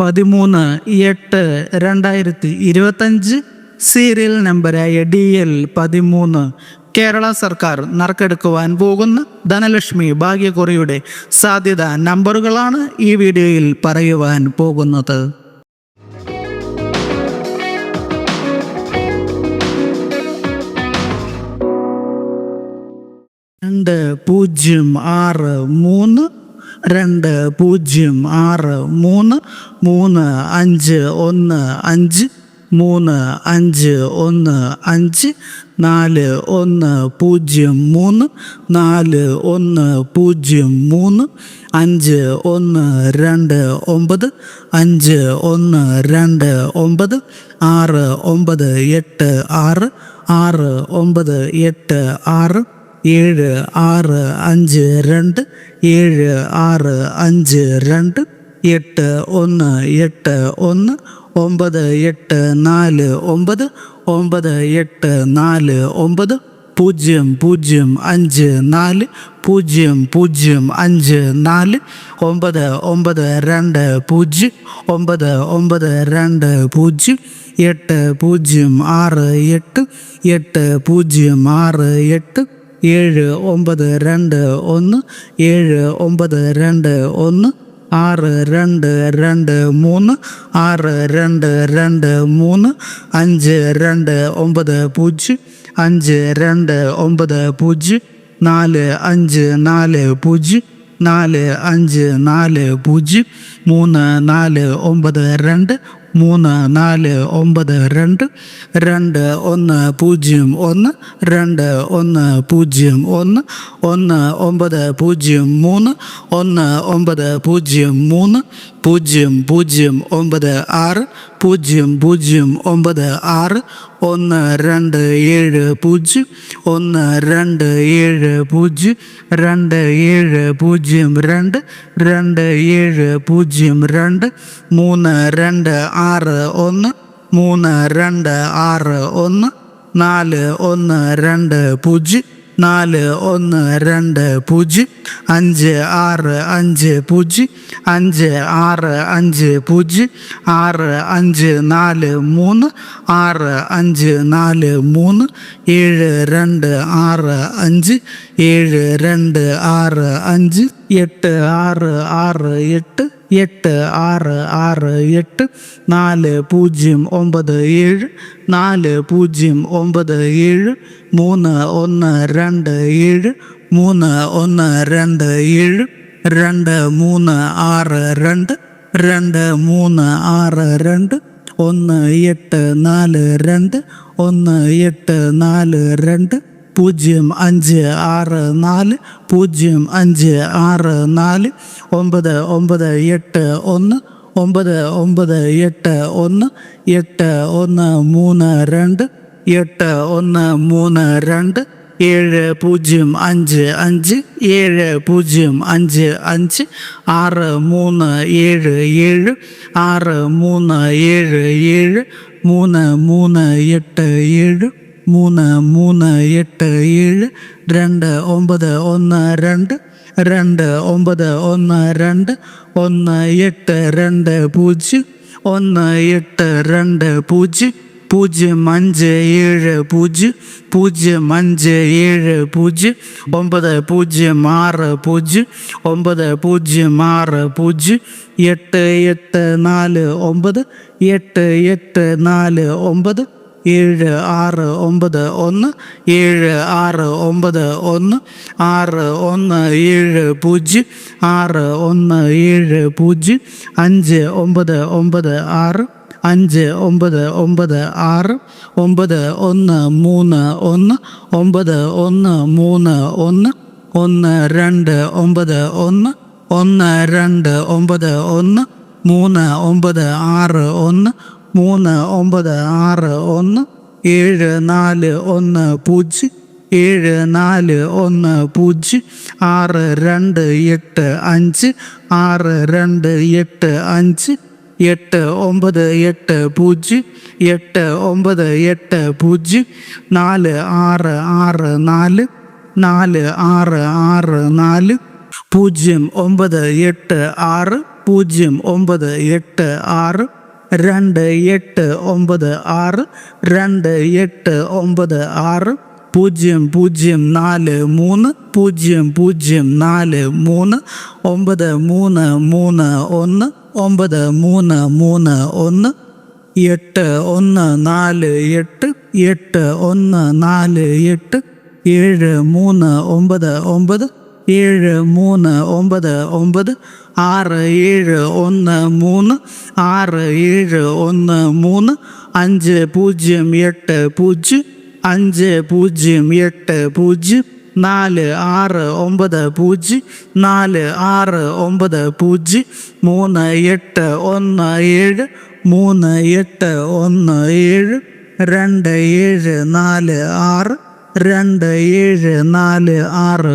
പതിമൂന്ന് എട്ട് രണ്ടായിരത്തി ഇരുപത്തഞ്ച് സീരിയൽ നമ്പരായ ഡി എൽ പതിമൂന്ന് കേരള സർക്കാർ നറുക്കെടുക്കുവാൻ പോകുന്ന ധനലക്ഷ്മി ഭാഗ്യക്കുറിയുടെ സാധ്യത നമ്പറുകളാണ് ഈ വീഡിയോയിൽ പറയുവാൻ പോകുന്നത്. രണ്ട് പൂജ്യം ആറ് മൂന്ന് രണ്ട് പൂജ്യം ആറ് മൂന്ന് മൂന്ന് അഞ്ച് ഒന്ന് അഞ്ച് മൂന്ന് അഞ്ച് ഒന്ന് അഞ്ച് നാല് ഒന്ന് പൂജ്യം മൂന്ന് നാല് ഒന്ന് പൂജ്യം മൂന്ന് അഞ്ച് ഒന്ന് രണ്ട് ഒമ്പത് അഞ്ച് ഒന്ന് രണ്ട് ഒമ്പത് ആറ് ഒമ്പത് എട്ട് ആറ് ആറ് ഒമ്പത് എട്ട് ആറ് ഏഴ് ആറ് അഞ്ച് രണ്ട് ഏഴ് ആറ് അഞ്ച് രണ്ട് എട്ട് ഒന്ന് എട്ട് ഒന്ന് ഒമ്പത് എട്ട് നാല് ഒമ്പത് ഒമ്പത് എട്ട് നാല് ഒമ്പത് പൂജ്യം പൂജ്യം അഞ്ച് നാല് പൂജ്യം പൂജ്യം അഞ്ച് നാല് ഒമ്പത് ഒമ്പത് രണ്ട് പൂജ്യം ഒമ്പത് ഒമ്പത് രണ്ട് പൂജ്യം എട്ട് പൂജ്യം ആറ് എട്ട് എട്ട് പൂജ്യം ആറ് എട്ട് ഏഴ് ഒമ്പത് രണ്ട് ഒന്ന് ഏഴ് ഒമ്പത് രണ്ട് ഒന്ന് ആറ് രണ്ട് രണ്ട് മൂന്ന് ആറ് രണ്ട് രണ്ട് മൂന്ന് അഞ്ച് രണ്ട് ഒമ്പത് പൂജ്യം അഞ്ച് രണ്ട് ഒമ്പത് പൂജ്യം നാല് അഞ്ച് നാല് പൂജ്യം നാല് അഞ്ച് നാല് പൂജ്യം മൂന്ന് നാല് ഒമ്പത് രണ്ട് മൂന്ന് നാല് ഒമ്പത് രണ്ട് രണ്ട് ഒന്ന് പൂജ്യം ഒന്ന് രണ്ട് ഒന്ന് പൂജ്യം ഒന്ന് ഒന്ന് ഒമ്പത് പൂജ്യം മൂന്ന് ഒന്ന് ഒമ്പത് പൂജ്യം മൂന്ന് പൂജ്യം പൂജ്യം ഒമ്പത് ആറ് പൂജ്യം പൂജ്യം ഒമ്പത് ആറ് ഒന്ന് രണ്ട് ഏഴ് പൂജ്യം ഒന്ന് രണ്ട് ഏഴ് പൂജ്യം രണ്ട് ഏഴ് പൂജ്യം രണ്ട് രണ്ട് ഏഴ് പൂജ്യം രണ്ട് മൂന്ന് രണ്ട് ആറ് ഒന്ന് മൂന്ന് രണ്ട് ആറ് ഒന്ന് നാല് ഒന്ന് രണ്ട് പൂജ്യം നാല് ഒന്ന് രണ്ട് പൂജ്യം. അഞ്ച് ആറ് അഞ്ച് പൂജ്യം. അഞ്ച് ആറ് അഞ്ച് പൂജ്യം. ആറ് അഞ്ച് നാല് മൂന്ന്. ആറ് അഞ്ച് നാല് മൂന്ന്. ഏഴ് രണ്ട് ആറ് അഞ്ച്. ഏഴ് രണ്ട് ആറ് അഞ്ച്. എട്ട് ആറ് ആറ് എട്ട്. എട്ട് ആറ് ആറ് എട്ട് നാല് പൂജ്യം ഒമ്പത് ഏഴ് നാല് പൂജ്യം ഒമ്പത് ഏഴ് മൂന്ന് ഒന്ന് രണ്ട് ഏഴ് മൂന്ന് ഒന്ന് രണ്ട് ഏഴ് രണ്ട് മൂന്ന് ആറ് രണ്ട് രണ്ട് മൂന്ന് ആറ് രണ്ട് ഒന്ന് എട്ട് നാല് രണ്ട് ഒന്ന് എട്ട് നാല് രണ്ട് പൂജ്യം അഞ്ച് ആറ് നാല് പൂജ്യം അഞ്ച് ആറ് നാല് ഒമ്പത് ഒമ്പത് എട്ട് ഒന്ന് ഒമ്പത് ഒമ്പത് എട്ട് ഒന്ന് എട്ട് ഒന്ന് മൂന്ന് രണ്ട് എട്ട് ഒന്ന് മൂന്ന് രണ്ട് ഏഴ് പൂജ്യം അഞ്ച് അഞ്ച് ഏഴ് പൂജ്യം അഞ്ച് അഞ്ച് ആറ് മൂന്ന് ഏഴ് ഏഴ് ആറ് മൂന്ന് ഏഴ് ഏഴ് മൂന്ന് മൂന്ന് എട്ട് ഏഴ്. മൂന്ന് മൂന്ന് എട്ട് ഏഴ് രണ്ട് ഒമ്പത് ഒന്ന് രണ്ട് രണ്ട് ഒമ്പത് ഒന്ന് രണ്ട് ഒന്ന് എട്ട് രണ്ട് പൂജ്യം ഒന്ന് എട്ട് രണ്ട് പൂജ്യം പൂജ്യം അഞ്ച് ഏഴ് പൂജ്യം പൂജ്യം അഞ്ച് ഏഴ് പൂജ്യം ഒമ്പത് പൂജ്യം ആറ് പൂജ്യം ഒമ്പത് പൂജ്യം ആറ് പൂജ്യം എട്ട് എട്ട് നാല് ഒമ്പത് എട്ട് എട്ട് നാല് ഒമ്പത് ഏഴ് ആറ് ഒമ്പത് ഒന്ന് ഏഴ് ആറ് ഒമ്പത് ഒന്ന് ആറ് ഒന്ന് ഏഴ് പൂജ്യം ആറ് ഒന്ന് ഏഴ് പൂജ്യം അഞ്ച് ഒമ്പത് ഒമ്പത് ആറ് അഞ്ച് ഒമ്പത് ഒമ്പത് ആറ് ഒമ്പത് ഒന്ന് മൂന്ന് ഒന്ന് ഒമ്പത് ഒന്ന് മൂന്ന് ഒന്ന് ഒന്ന് രണ്ട് ഒമ്പത് ഒന്ന് ഒന്ന് രണ്ട് ഒമ്പത് ഒന്ന് മൂന്ന് ഒമ്പത് ആറ് ഒന്ന് മൂന്ന് ഒമ്പത് ആറ് ഒന്ന് ഏഴ് നാല് ഒന്ന് പൂജ്യം ഏഴ് നാല് ഒന്ന് പൂജ്യം ആറ് രണ്ട് എട്ട് അഞ്ച് ആറ് രണ്ട് എട്ട് അഞ്ച് എട്ട് ഒമ്പത് എട്ട് പൂജ്യം എട്ട് ഒമ്പത് എട്ട് പൂജ്യം നാല് ആറ് ആറ് നാല് നാല് ആറ് ആറ് നാല് പൂജ്യം ഒമ്പത് എട്ട് ആറ് പൂജ്യം ഒമ്പത് എട്ട് ആറ് രണ്ട് എട്ട് ഒമ്പത് ആറ് രണ്ട് എട്ട് ഒമ്പത് ആറ് പൂജ്യം പൂജ്യം നാല് മൂന്ന് പൂജ്യം പൂജ്യം നാല് മൂന്ന് ഒമ്പത് മൂന്ന് മൂന്ന് ഒന്ന് ഒമ്പത് മൂന്ന് മൂന്ന് ഒന്ന് എട്ട് ഒന്ന് നാല് എട്ട് എട്ട് ഒന്ന് നാല് എട്ട് ഏഴ് മൂന്ന് ഒമ്പത് ഒമ്പത് ഏഴ് മൂന്ന് ഒമ്പത് ഒമ്പത് ആറ് ഏഴ് ഒന്ന് മൂന്ന് ആറ് ഏഴ് ഒന്ന് മൂന്ന് അഞ്ച് പൂജ്യം എട്ട് പൂജ്യം അഞ്ച് പൂജ്യം എട്ട് പൂജ്യം നാല് ആറ് ഒമ്പത് പൂജ്യം നാല് ആറ് ഒമ്പത് പൂജ്യം മൂന്ന് എട്ട് ഒന്ന് ഏഴ് മൂന്ന് എട്ട് ഒന്ന് ഏഴ് രണ്ട് ഏഴ് നാല് ആറ് രണ്ട് ഏഴ് നാല് ആറ്